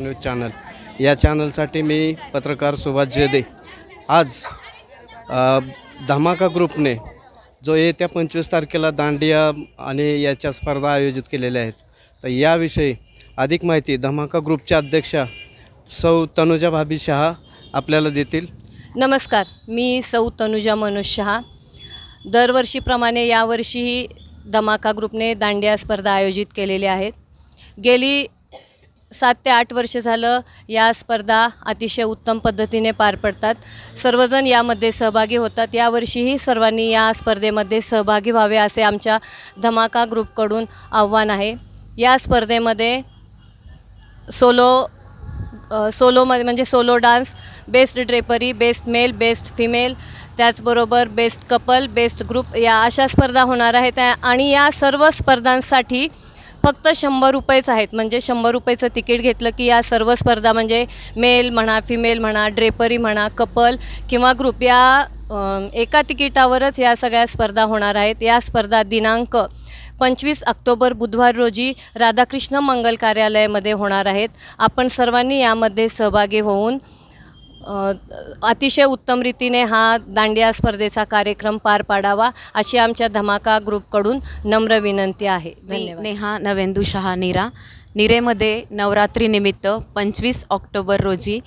News channel. या चॅनलसाठी मी पत्रकार सुभाष जेदे. आज धमाका ग्रुपने जो येत्या पंचवीस तारखेला दांडिया आणि याच्या स्पर्धा आयोजित केलेल्या आहेत तर याविषयी अधिक माहिती धमाका ग्रुपच्या अध्यक्षा सौ तनुजा भाभी शहा आपल्याला देतील. नमस्कार मी सौ तनुजा मनोज शहा. दरवर्षीप्रमाणे यावर्षीही धमाका ग्रुपने दांडिया स्पर्धा आयोजित केलेल्या आहेत. गेली सात ते आठ वर्ष झालं या स्पर्धा अतिशय उत्तम पद्धतीने पार पडतात. सर्वजण यामध्ये सहभागी होतात. यावर्षीही सर्वांनी या स्पर्धेमध्ये सहभागी व्हावे असे आमच्या धमाका ग्रुपकडून आव्हान आहे. या स्पर्धेमध्ये सोलो सोलोमध्ये म्हणजे solo dance best drapery best male best female त्याचबरोबर बेस्ट कपल बेस्ट ग्रुप या अशा स्पर्धा होणार आहेत. आणि या सर्व स्पर्धांसाठी फक्त शंभर रुपयेच आहेत. म्हणजे शंभर रुपयेचं तिकीट घेतलं की या सर्व स्पर्धा म्हणजे मेल म्हणा फिमेल म्हणा ड्रेपरी म्हणा कपल किंवा ग्रुप या एका तिकिटावरच या सगळ्या स्पर्धा होणार आहेत. या स्पर्धा दिनांक पंचवीस ऑक्टोबर बुधवार रोजी राधाकृष्ण मंगल कार्यालयामध्ये होणार आहेत. आपण सर्वांनी यामध्ये सहभागी होऊन अतिशय उत्तम रीतीने हा दांडिया स्पर्धेचा कार्यक्रम पार पाडावा अशी आमच्या धमाका ग्रुपकडून नम्र विनंती आहे. धन्यवाद. नेहा नवेंदू शहा नीरा. निरेमध्ये नवरात्रीनिमित्त पंचवीस ऑक्टोबर रोजी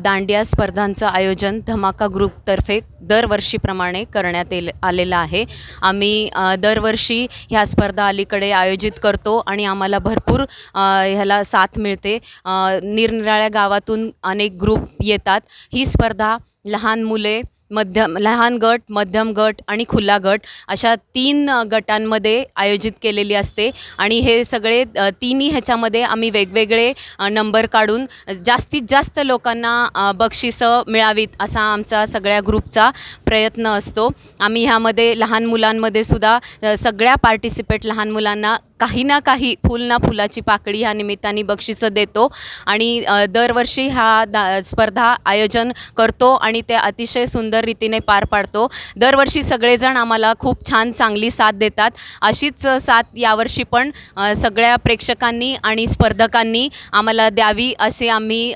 दांडिया स्पर्धांचं आयोजन धमाका ग्रुपतर्फे दरवर्षीप्रमाणे करण्यात येल आलेलं आहे. आम्ही दरवर्षी ह्या स्पर्धा अलीकडे आयोजित करतो आणि आम्हाला भरपूर ह्याला साथ मिळते. निरनिराळ्या गावातून अनेक ग्रुप येतात. ही स्पर्धा लहान मुले मध्यम लहान गट मध्यम गट आणि खुला गट अशा तीन गटांमध्ये आयोजित केलेली असते. आणि हे सगळे तिन्ही ह्याच्यामध्ये आम्ही वेगवेगळे नंबर काढून जास्तीत जास्त लोकांना बक्षिसं मिळावीत असा आमचा सगळ्या ग्रुपचा प्रयत्न असतो. आम्ही ह्यामध्ये लहान मुलांमध्ये सुद्धा सगळ्या पार्टिसिपेट लहान मुलांना काही ना काही फुल ना फुलाची पाकळी ह्या निमित्ताने बक्षिसं देतो. आणि दरवर्षी हा दा स्पर्धा आयोजन करतो आणि ते अतिशय सुंदर रीतीने पार पाडतो. दरवर्षी सगळेजण आम्हाला खूप छान चांगली साथ देतात. अशीच साथ यावर्षी पण सगळ्या प्रेक्षकांनी आणि स्पर्धकांनी आम्हाला द्यावी असे आम्ही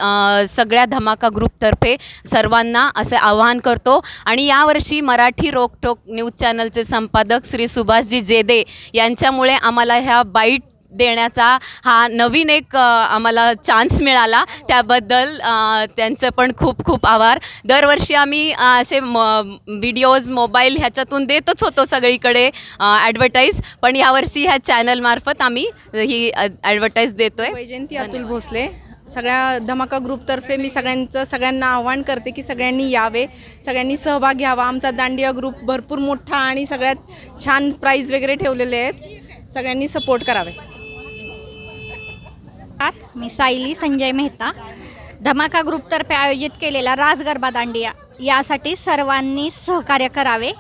सगळ्या धमाका ग्रुपतर्फे सर्वांना असे आवाहन करतो. आणि यावर्षी मराठी रोकटोक न्यूज चॅनलचे संपादक श्री सुभाषजी जेदे यांच्यामुळे आम्हाला ह्या बाईट देण्याचा हा नवीन एक आम्हाला चान्स मिळाला. त्याबद्दल त्यांचं पण खूप खूप आभार. दरवर्षी आम्ही असे म व्हिडिओज मोबाईल ह्याच्यातून देतच होतो सगळीकडे ॲडव्हर्टाईज पण यावर्षी ह्या चॅनलमार्फत आम्ही ही ॲडव्हर्टाईज देतो आहे वैजयंती अतुल भोसले सगळ्या धमाका ग्रुपतर्फे मी सगळ्यांचं सगळ्यांना आव्हान करते की सगळ्यांनी यावे सगळ्यांनी सहभाग घ्यावा. आमचा दांडिया ग्रुप भरपूर मोठा आणि सगळ्यात छान प्राईज वगैरे ठेवलेले आहेत. सगळ्यांनी सपोर्ट करावे. मी सायली संजय मेहता धमाका ग्रुपतर्फे आयोजित केलेला रास गरबा दांडिया यासाठी सर्वांनी सहकार्य करावे.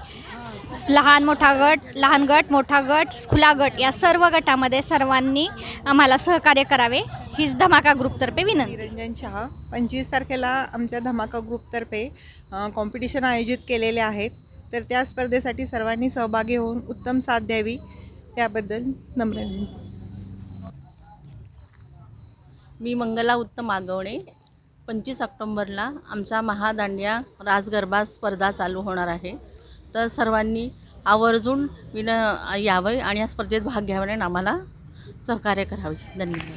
स- लहान मोठा गट लहान गट मोठा गट खुला गट या सर्व गटामध्ये सर्वांनी आम्हाला सहकार्य करावे. हीच धमाका ग्रुपतर्फे विनंती. निरंजन शहा पंचवीस तारखेला आमच्या धमाका ग्रुपतर्फे कॉम्पिटिशन आयोजित केलेले आहेत. तर त्या स्पर्धेसाठी सर्वांनी सहभागी होऊन उत्तम साथ द्यावी. त्याबद्दल नम्र विनंती मी मंगला उत्तम आगवणे पंचवीस ऑक्टोंबरला आमचा महादांड्या रासगरबा स्पर्धा चालू होणार आहे. तर सर्वांनी आवर्जून विन यावं आणि या स्पर्धेत भाग घ्यावे आणि आम्हाला सहकार्य करावे. धन्यवाद.